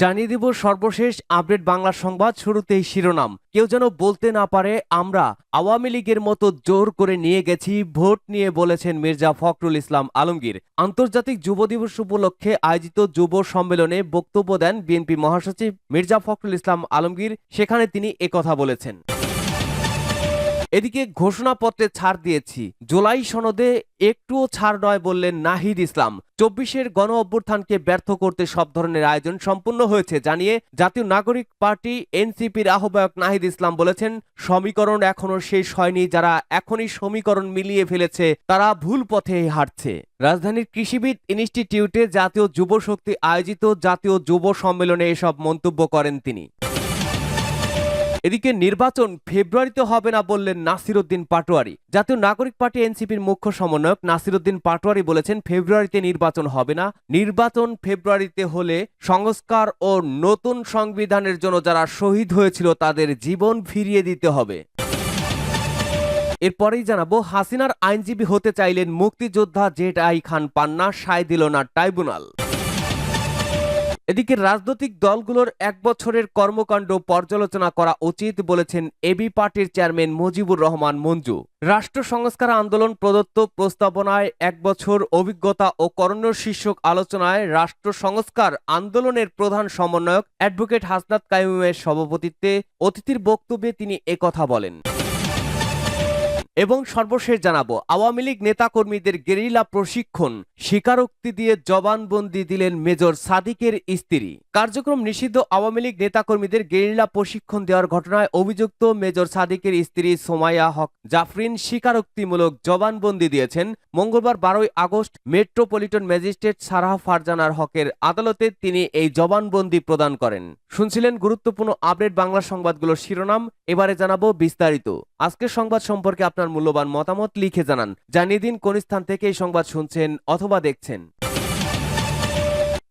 জানিয়ে দিব সর্বশেষ আপডেট বাংলা সংবাদ শুরুতেই শিরোনাম। কেউ যেন বলতে না পারে, আমরা আওয়ামী লীগের মতো জোর করে নিয়ে গেছি, ভোট নিয়ে বলেছেন মির্জা ফখরুল ইসলাম আলমগীর। আন্তর্জাতিক যুব দিবস উপলক্ষে আয়োজিত যুব সম্মেলনে বক্তব্য দেন বিএনপি মহাসচিব মির্জা ফখরুল ইসলাম আলমগীর, সেখানে তিনি একথা বলেছেন। এদিকে ঘোষণাপত্রে ছাড় দিয়েছি। জুলাই সনদে একটুও ছাড় নয় বললেন নাহিদ ইসলাম। চব্বিশের গণ অভ্যুত্থানকে ব্যর্থ করতে সব ধরনের আয়োজন সম্পূর্ণ হয়েছে জানিয়ে জাতীয় নাগরিক পার্টি এনসিপির আহ্বায়ক নাহিদ ইসলাম বলেছেন, সমীকরণ এখনও শেষ হয়নি, যারা এখনই সমীকরণ মিলিয়ে ফেলেছে, তারা ভুল পথে হাঁটছে। রাজধানীর কৃষিবিদ ইনস্টিটিউটে জাতীয় যুব শক্তি আয়োজিত জাতীয় যুব সম্মেলনে এসব মন্তব্য করেন তিনি। এদিকে নির্বাচন ফেব্রুয়ারিতে হবে না বললেন নাসিরুদ্দিন পাটোয়ারি। জাতীয় নাগরিক পার্টি এনসিপির মুখ্য সমন্বয়ক নাসিরুদ্দিন পাটোয়ারি বলেছেন, ফেব্রুয়ারিতে নির্বাচন হবে না। নির্বাচন ফেব্রুয়ারিতে হলে সংস্কার ও নতুন সংবিধানের জন্য যারা শহীদ হয়েছিল তাদের জীবন ফিরিয়ে দিতে হবে। এরপরেই জানাব, হাসিনার আইনজীবী হতে চাইলেন মুক্তিযোদ্ধা জেড আই খান পান্না, সায় দিল না ট্রাইব্যুনাল। এদিকে রাজনৈতিক দলগুলোর এক বছরের কর্মকাণ্ড পর্যালোচনা করা উচিত বলেছেন এবি পার্টির চেয়ারম্যান মুজিবুর রহমান মঞ্জু। রাষ্ট্র সংস্কার আন্দোলন প্রদত্ত প্রস্তাবনায় এক বছর অভিজ্ঞতা ও করণীয় শীর্ষক আলোচনায় রাষ্ট্র সংস্কার আন্দোলনের প্রধান সমন্বয়ক অ্যাডভোকেট হাসনাত কাইমের সভাপতিত্বে অতিথির বক্তব্যে তিনি একথা বলেন। এবং সর্বশেষ জানাব, আওয়ামী লীগ নেতাকর্মীদের গেরিলা প্রশিক্ষণ, স্বীকারোক্তি দিয়ে জবানবন্দি দিলেন মেজর সাদিকের স্ত্রী। কার্যক্রম নিষিদ্ধ, আওয়ামী লীগ নেতাকর্মীদের গেরিলা প্রশিক্ষণ দেওয়ার ঘটনায় অভিযুক্ত মেজর সাদিকের স্ত্রী সোমাইয়া হক জাফরিন স্বীকারোক্তিমূলক জবানবন্দি দিয়েছেন। মঙ্গলবার বারোই আগস্ট মেট্রোপলিটন ম্যাজিস্ট্রেট সারাহ ফারজানার হকের আদালতে তিনি এই জবানবন্দি প্রদান করেন। শুনছিলেন গুরুত্বপূর্ণ আপডেট বাংলা সংবাদগুলোর শিরোনাম, এবারে জানাব বিস্তারিত। আজকের সংবাদ সম্পর্কে আপনার মূল্যবান মতামত লিখে জানান। জানিয়ে দিন কোন স্থান থেকে এই সংবাদ শুনছেন অথবা দেখছেন।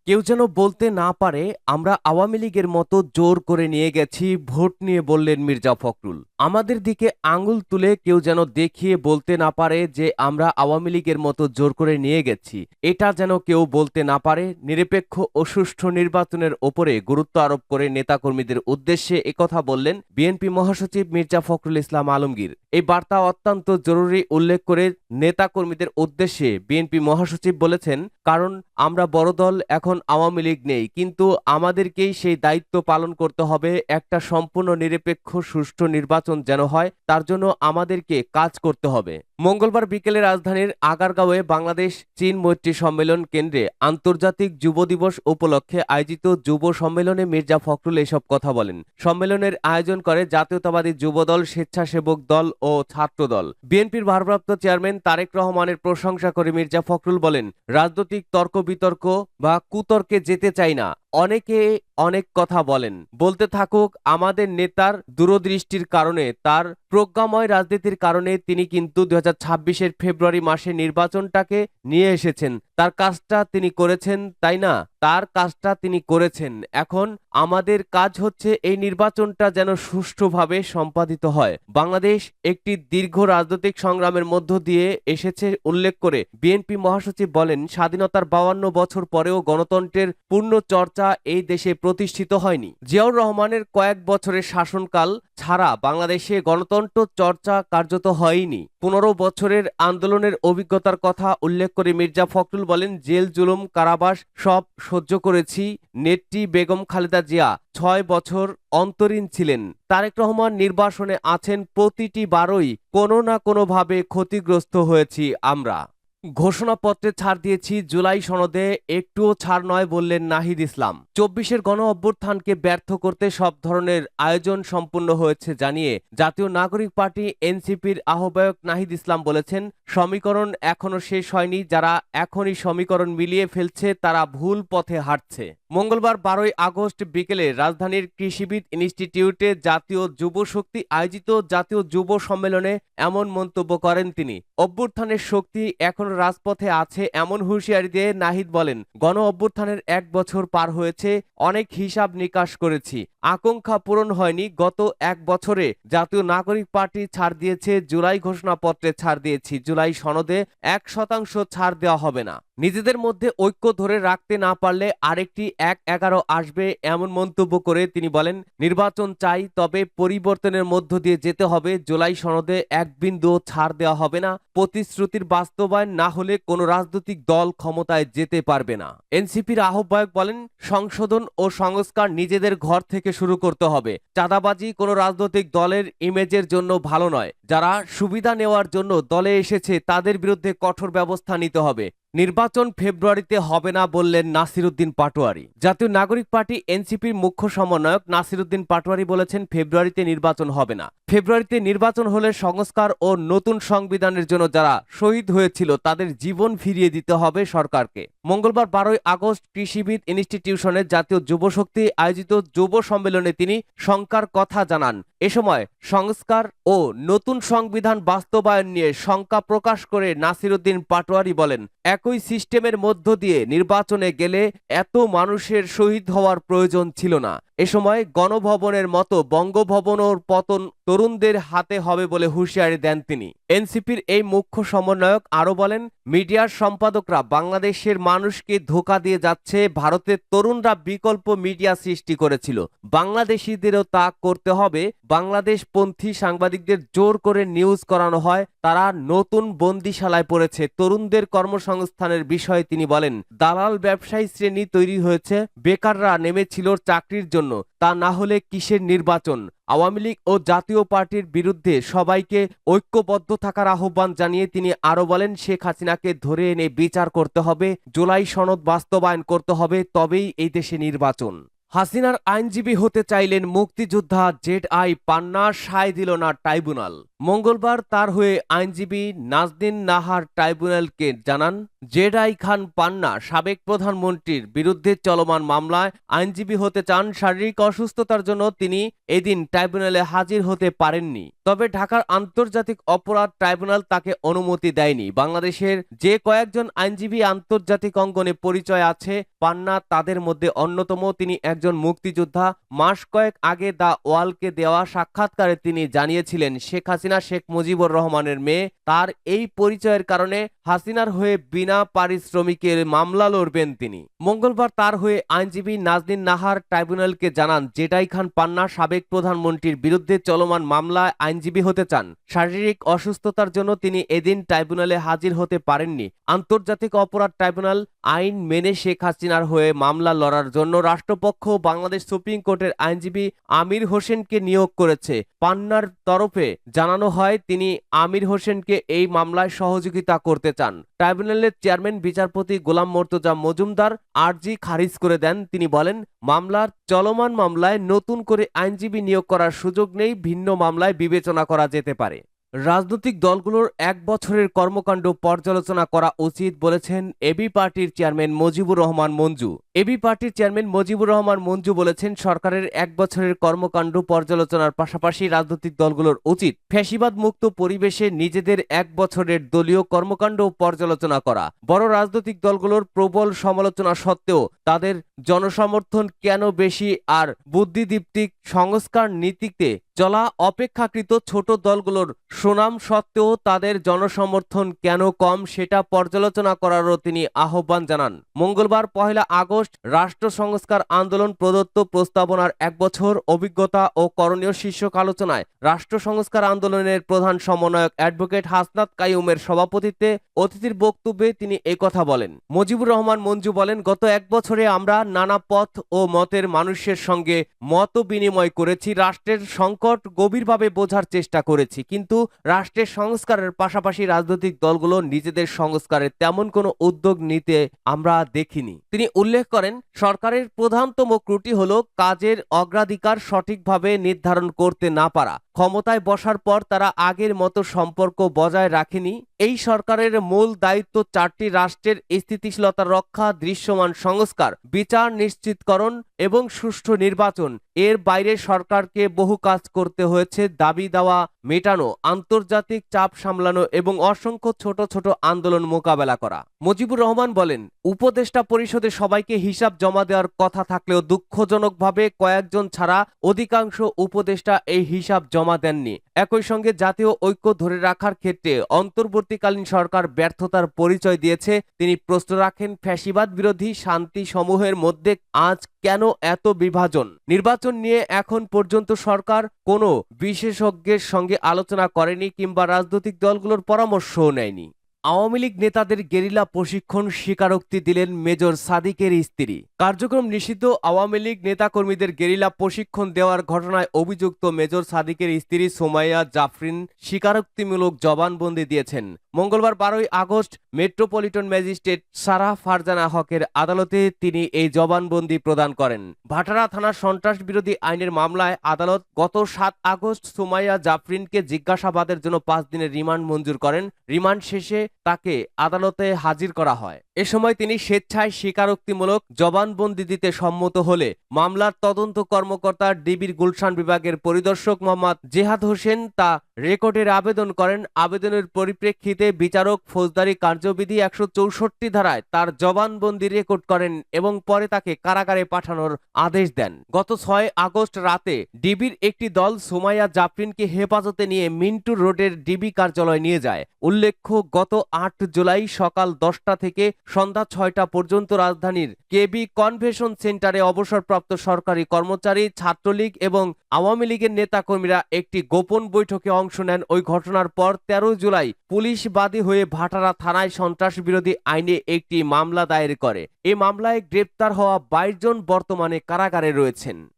কেউ যেন বলতে না পারে, আমরা আওয়ামী লীগের মতো জোর করে নিয়ে গেছি, ভোট নিয়ে বললেন মির্জা ফখরুল। আমাদের দিকে আঙুল তুলে কেউ যেন দেখিয়ে বলতে না পারে যে আমরা আওয়ামী লীগের মতো জোর করে নিয়ে গেছি। এটা যেন কেউ বলতে না পারে, নিরপেক্ষ ও সুষ্ঠু নির্বাচনের ওপরে গুরুত্ব আরোপ করে নেতাকর্মীদের উদ্দেশ্যে একথা বললেন বিএনপি মহাসচিব মির্জা ফখরুল ইসলাম আলমগীর। এই বার্তা অত্যন্ত জরুরি উল্লেখ করে নেতাকর্মীদের উদ্দেশ্যে বিএনপি মহাসচিব বলেছেন, কারণ আমরা বড় দল, এখন আওয়ামী লীগ নেই। কিন্তু আমাদেরকেই সেই দায়িত্ব পালন করতে হবে, একটা সম্পূর্ণ নিরপেক্ষ, সুষ্ঠু নির্বাচন যেন হয়, তার জন্য আমাদেরকে কাজ করতে হবে। মঙ্গলবার বিকেলে রাজধানীর আগারগাঁওয়ে বাংলাদেশ চীন মৈত্রী সম্মেলন কেন্দ্রে আন্তর্জাতিক যুব দিবস উপলক্ষে আয়োজিত যুব সম্মেলনে মির্জা ফখরুল এসব কথা বলেন। সম্মেলনের আয়োজন করে জাতীয়তাবাদী যুবদল স্বেচ্ছাসেবক দল ও ছাত্রদল। বিএনপির ভারপ্রাপ্ত চেয়ারম্যান তারেক রহমানের প্রশংসা করে মির্জা ফখরুল বলেন, রাজনৈতিক তর্ক বিতর্ক বা কুতর্কে যেতে চাই না। অনেকে অনেক কথা বলেন। বলতে থাকুক, আমাদের নেতার দূরদৃষ্টির কারণে, তার প্রজ্ঞাময় রাজনীতির কারণে তিনি কিন্তু দু হাজার ফেব্রুয়ারি মাসে নির্বাচনটাকে নিয়ে এসেছেন। তার কাজটা তিনি করেছেন, তাই না? তার কাজটা তিনি করেছেন। এখন আমাদের কাজ হচ্ছে এই নির্বাচনটা যেন সুষ্ঠুভাবে সম্পাদিত হয়। বাংলাদেশ একটি দীর্ঘ রাজনৈতিক সংগ্রামের মধ্য দিয়ে এসেছে উল্লেখ করে। বিএনপি মহাসচিব বলেন, স্বাধীনতার বাউান্ন বছর পরেও গণতন্ত্রের পূর্ণ চর্চা এই দেশে প্রতিষ্ঠিত হয়নি। জিয়াউর রহমানের কয়েক বছরের শাসনকাল ছাড়া বাংলাদেশে গণতন্ত্র চর্চা কার্যত হয়নি। পনেরো বছরের আন্দোলনের অভিজ্ঞতার কথা উল্লেখ করে মির্জা ফখরুল বলেন, জেল, জুলুম, কারাবাস সব সহ্য করেছি। নেত্রী বেগম খালেদা জিয়া ছয় বছর অন্তরীণ ছিলেন। তারেক রহমান নির্বাসনে আছেন প্রতিটি বারই কোনো না কোনোভাবে ক্ষতিগ্রস্ত হয়েছি আমরা। ঘোষণাপত্রে ছাড় দিয়েছি, জুলাই সনদে একটুও ছাড় নয় বললেন নাহিদ ইসলাম। চব্বিশের গণ অভ্যুত্থানকে ব্যর্থ করতে সব ধরনের আয়োজন সম্পূর্ণ হয়েছে জানিয়ে জাতীয় নাগরিক পার্টি এনসিপির আহ্বায়ক নাহিদ ইসলাম বলেছেন, সমীকরণ এখনও শেষ হয়নি, যারা এখনই সমীকরণ মিলিয়ে ফেলছে তারা ভুল পথে হাঁটছে। মঙ্গলবার বারোই আগস্ট বিকেলে রাজধানীর কৃষিবিদ ইনস্টিটিউটে জাতীয় যুব শক্তি আয়োজিত জাতীয় যুব সম্মেলনে এমন মন্তব্য করেন তিনি। অভ্যুত্থানের শক্তি এখন রাজপথে আছে এমন হুঁশিয়ারি দিয়ে নাহিদ বলেন, গণ অভ্যুত্থানের এক বছর পার হয়েছে, অনেক হিসাব নিকাশ করেছি। আকাঙ্ক্ষা পূরণ হয়নি গত এক বছরে। জাতীয় নাগরিক পার্টি ছাড় দিয়েছে, জুলাই ঘোষণাপত্রে ছাড় দিয়েছি। জুলাই সনদে এক শতাংশ ছাড় দেওয়া হবে না। নিজেদের মধ্যে ঐক্য ধরে রাখতে না পারলে আরেকটি এক এগারো আসবে এমন মন্তব্য করে তিনি বলেন, নির্বাচন চাই, তবে পরিবর্তনের মধ্য দিয়ে যেতে হবে। জুলাই সনদে এক বিন্দুও ছাড় দেওয়া হবে না। প্রতিশ্রুতির বাস্তবায়ন না হলে কোনো রাজনৈতিক দল ক্ষমতায় যেতে পারবে না। এনসিপির আহ্বায়ক বলেন, সংশোধন ও সংস্কার নিজেদের ঘর থেকে শুরু করতে হবে। চাঁদাবাজি কোনো রাজনৈতিক দলের ইমেজের জন্য ভালো নয়। যারা সুবিধা নেওয়ার জন্য দলে এসেছে, তাদের বিরুদ্ধে কঠোর ব্যবস্থা নিতে হবে। নির্বাচন ফেব্রুয়ারিতে হবে না বললেন নাসিরুদ্দিন পাটোয়ারি। জাতীয় নাগরিক পার্টি এনসিপির মুখ্য সমন্বয়ক নাসিরুদ্দিন পাটোয়ারি বলেছেন, ফেব্রুয়ারিতে নির্বাচন হবে না। ফেব্রুয়ারিতে নির্বাচন হলে সংস্কার ও নতুন সংবিধানের জন্য যারা শহীদ হয়েছিল, তাদের জীবন ফিরিয়ে দিতে হবে সরকারকে। মঙ্গলবার বারোই আগস্ট কৃষিবিদ ইনস্টিটিউশনের জাতীয় যুবশক্তি আয়োজিত যুব সম্মেলনে তিনি শঙ্কার কথা জানান। এ সময় সংস্কার ও নতুন সংবিধান বাস্তবায়ন নিয়ে শঙ্কা প্রকাশ করে নাসিরুদ্দিন পাটোয়ারি বলেন একই সিস্টেমের মধ্য দিয়ে নির্বাচনে গেলে এত মানুষের শহীদ হওয়ার প্রয়োজন ছিল না। এ সময় গণভবনের মতো বঙ্গভবনের পতন তরুণদের হাতে হবে বলে হুঁশিয়ারি দেন তিনি। এনসিপির এই মুখ্য সমন্বয়ক আরও বলেন, মিডিয়ার সম্পাদকরা বাংলাদেশের মানুষকে ধোকা দিয়ে যাচ্ছে, ভারতের তরুণরা বিকল্প মিডিয়া সৃষ্টি করেছিল। বাংলাদেশিদেরও তা করতে হবে। বাংলাদেশপন্থী সাংবাদিকদের জোর করে নিউজ করানো হয়। তারা নতুন বন্দিশালায় পড়েছে। তরুণদের কর্মসংস্থানের বিষয়ে তিনি বলেন, দালাল ব্যবসায়ী শ্রেণি তৈরি হয়েছে। বেকাররা নেমেছিল চাকরির জন্য। তা না হলে কিসের নির্বাচন? আওয়ামী লীগ ও জাতীয় পার্টির বিরুদ্ধে সবাইকে ঐক্যবদ্ধ থাকার আহ্বান জানিয়ে তিনি আরও বলেন, শেখ হাসিনাকে ধরে এনে বিচার করতে হবে, জুলাই সনদ বাস্তবায়ন করতে হবে, তবেই এই দেশে নির্বাচন। হাসিনার আইনজীবী হতে চাইলেন মুক্তিযোদ্ধা জেড আই পান্না, সায় দিল না ট্রাইব্যুনাল। মঙ্গলবার তার হয়ে আইনজীবী নাজদিন নাহার ট্রাইব্যুনালকে জানান জেড আই খান পান্না, সাবেক প্রধানমন্ত্রীর বিরুদ্ধে চলমান মামলায় আইনজীবী হতে চান, শারীরিক অসুস্থতার জন্য তিনি এদিন ট্রাইব্যুনালে হাজির হতে পারেননি। তবে ঢাকার আন্তর্জাতিক অপরাধ ট্রাইব্যুনাল তাকে অনুমতি দেয়নি। বাংলাদেশের যে কয়েকজন আইনজীবী আন্তর্জাতিক অঙ্গনে পরিচয় আছে, পান্না তাদের মধ্যে অন্যতম। তিনি একজন মুক্তিযোদ্ধা। মাস কয়েক আগে দা ওয়ালকে দেওয়া সাক্ষাৎকারে তিনি জানিয়েছিলেন, শেখ হাসিনা, শেখ মুজিবুর রহমানের মেয়ে, তার এই পরিচয়ের কারণে হাসিনার হয়ে বিনা পারিশ্রমিকের মামলা লড়বেন তিনি। মঙ্গলবার তার হয়ে আইনজীবী নাজদিন নাহার ট্রাইব্যুনালকে জানান, জেটাই খান পান্না সাবেক প্রধানমন্ত্রীর বিরুদ্ধে চলমান মামলায় আইনজীবী হতে চান। শারীরিক অসুস্থতার জন্য তিনি এদিন ট্রাইব্যুনালে হাজির হতে পারেননি। আন্তর্জাতিক অপরাধ ট্রাইব্যুনাল আইন মেনে শেখ হাসিনার হয়ে মামলা লড়ার জন্য রাষ্ট্রপক্ষ বাংলাদেশ সুপ্রিম কোর্টের আইনজীবী আমির হোসেনকে নিয়োগ করেছে। পান্নার তরফে জানানো হয়, তিনি আমির হোসেনকে এই মামলায় সহযোগিতা করতে চান। ট্রাইব্যুনালের চেয়ারম্যান, বিচারপতি গোলাম মর্তজা মজুমদার আর্জি খারিজ করে দেন। তিনি বলেন, মামলার চলমান মামলায় নতুন করে আইনজীবী নিয়োগ করার সুযোগ নেই, ভিন্ন মামলায় বিবেচনা করা যেতে পারে। রাজনৈতিক দলগুলোর এক বছরের কর্মকাণ্ড পর্যালোচনা করা উচিত বলেছেন এবি পার্টির চেয়ারম্যান মজিবুর রহমান মঞ্জু। এবি পার্টির চেয়ারম্যান মজিবুর রহমান মঞ্জু বলেছেন, সরকারের এক বছরের কর্মকাণ্ড পর্যালোচনার পাশাপাশি রাজনৈতিক দলগুলোর উচিত ফ্যাসিবাদ মুক্ত পরিবেশে নিজেদের এক বছরের দলীয় কর্মকাণ্ড পর্যালোচনা করা। বড় রাজনৈতিক দলগুলোর প্রবল সমালোচনা সত্ত্বেও তাদের জনসমর্থন কেন বেশি আর বুদ্ধিদীপ্তিক সংস্কার নীতিতে চলা অপেক্ষাকৃত ছোট দলগুলোর সুনাম সত্ত্বেও তাদের জনসমর্থন কেন কম সেটা পর্যালোচনা করারও তিনি আহ্বান জানান। মঙ্গলবার পহেলা আগস্ট রাষ্ট্র সংস্কার আন্দোলন প্রদত্ত প্রস্তাবনার এক বছর অভিজ্ঞতা ও করণীয় শীর্ষক আলোচনায় রাষ্ট্র সংস্কার আন্দোলনের প্রধান সমন্বয়ক অ্যাডভোকেট হাসনাত কাইউমের সভাপতিত্বে অতিথির বক্তব্যে তিনি কথা বলেন। মুজিবুর রহমান মঞ্জু বলেন, গত এক বছরে আমরা নানা পথ ও মতের মানুষের সঙ্গে মত বিনিময় করেছি। রাষ্ট্রের সংকট গভীরভাবে বোঝার চেষ্টা করেছি, কিন্তু রাষ্ট্রের সংস্কারের পাশাপাশি রাজনৈতিক দলগুলো নিজেদের সংস্কারের তেমন কোনো উদ্যোগ নিতে আমরা দেখিনি। তিনি উল্লেখ করেন, সরকারের প্রধানতম ত্রুটি হল কাজের অগ্রাধিকার সঠিকভাবে নির্ধারণ করতে না পারা। ক্ষমতায় বসার পর তারা আগের মতো সম্পর্ক বজায় রাখেনি। এই সরকারের মূল দায়িত্ব চারটি রাষ্ট্রের স্থিতিশীলতা রক্ষা, দৃশ্যমান সংস্কার, বিচার, নিশ্চিতকরণ এবং সুষ্ঠু নির্বাচন। এর বাইরে সরকারকে বহু কাজ করতে হয়েছে দাবি দেওয়া মেটানো, আন্তর্জাতিক চাপ সামলানো এবং অসংখ্য ছোট ছোট আন্দোলন মোকাবেলা করা। মুজিবুর রহমান বলেন, উপদেষ্টা পরিষদে সবাইকে হিসাব জমা দেওয়ার কথা থাকলেও দুঃখজনকভাবে কয়েকজন ছাড়া অধিকাংশ উপদেষ্টা এই হিসাব জমা দেননি। একই সঙ্গে জাতীয় ঐক্য ধরে রাখার ক্ষেত্রে অন্তর্বর্তীকালীন সরকার ব্যর্থতার পরিচয় দিয়েছে। তিনি প্রশ্ন রাখেন, ফ্যাসিবাদ বিরোধী শান্তি সমূহের মধ্যে আজ কেন এত বিভাজন? নির্বাচন নিয়ে এখন পর্যন্ত সরকার কোনো বিশেষজ্ঞের সঙ্গে আলোচনা করেনি কিংবা রাজনৈতিক দলগুলোর পরামর্শও নেয়নি। আওয়ামী লীগ নেতাদের গেরিলা প্রশিক্ষণ স্বীকারোক্তি দিলেন মেজর সাদিকের স্ত্রী। কার্যক্রম নিষিদ্ধ আওয়ামী লীগ নেতাকর্মীদের গেরিলা প্রশিক্ষণ দেওয়ার ঘটনায় অভিযুক্ত মেজর সাদিকের স্ত্রী সোমাইয়া জাফরিন স্বীকারোক্তিমূলক জবানবন্দি দিয়েছেন। মঙ্গলবার বারোই August metropolitan magistrate Sarah Farzana হকের আদালতে তিনি এই জবানবন্দি প্রদান করেন। ভাটারা থানার সন্ত্রাস বিরোধী আইনের মামলায় আদালত গত সাত আগস্ট সুমাইয়া জাফরিনকে জিজ্ঞাসাবাদের জন্য পাঁচ দিনের রিমান্ড মঞ্জুর করেন। রিমান্ড শেষে তাকে আদালতে হাজির করা হয়। এ সময় তিনি স্বেচ্ছায় স্বীকারোক্তিমূলক জবানবন্দি দিতে সম্মত হলে মামলার তদন্ত কর্মকর্তা ডিবির গুলশান বিভাগের পরিদর্শক মোহাম্মদ জেহাদ হোসেন তা রেকর্ডের আবেদন করেন। আবেদনের পরিপ্রেক্ষিতে বিচারক ফৌজদারি কার্যবিধি একশো চৌষট্টি ধারায় তার জবানবন্দি রেকর্ড করেন এবং পরে তাকে কারাগারে পাঠানোর আদেশ দেন। গত ছয় আগস্ট রাতে ডিবির একটি দল সুমাইয়া জাফরিনকে হেফাজতে নিয়ে মিন্টু রোডের ডিবি কার্যালয় নিয়ে যায়। উল্লেখ্য, গত আট জুলাই সকাল দশটা থেকে সন্ধ্যা ছয়টা পর্যন্ত রাজধানীর কেবি কনভেনশন সেন্টারে অবসরপ্রাপ্ত সরকারি কর্মচারী, ছাত্রলীগ এবং আওয়ামী লীগের নেতাকর্মীরা একটি গোপন বৈঠকে অংশ নেন। ওই ঘটনার পর তেরো জুলাই পুলিশ বাদী হয়ে ভাটারা থানায় সন্ত্রাস বিরোধী আইনে একটি মামলা দায়ের করে। এ মামলায় গ্রেপ্তার হওয়া বাইশ জন বর্তমানে কারাগারে রয়েছেন।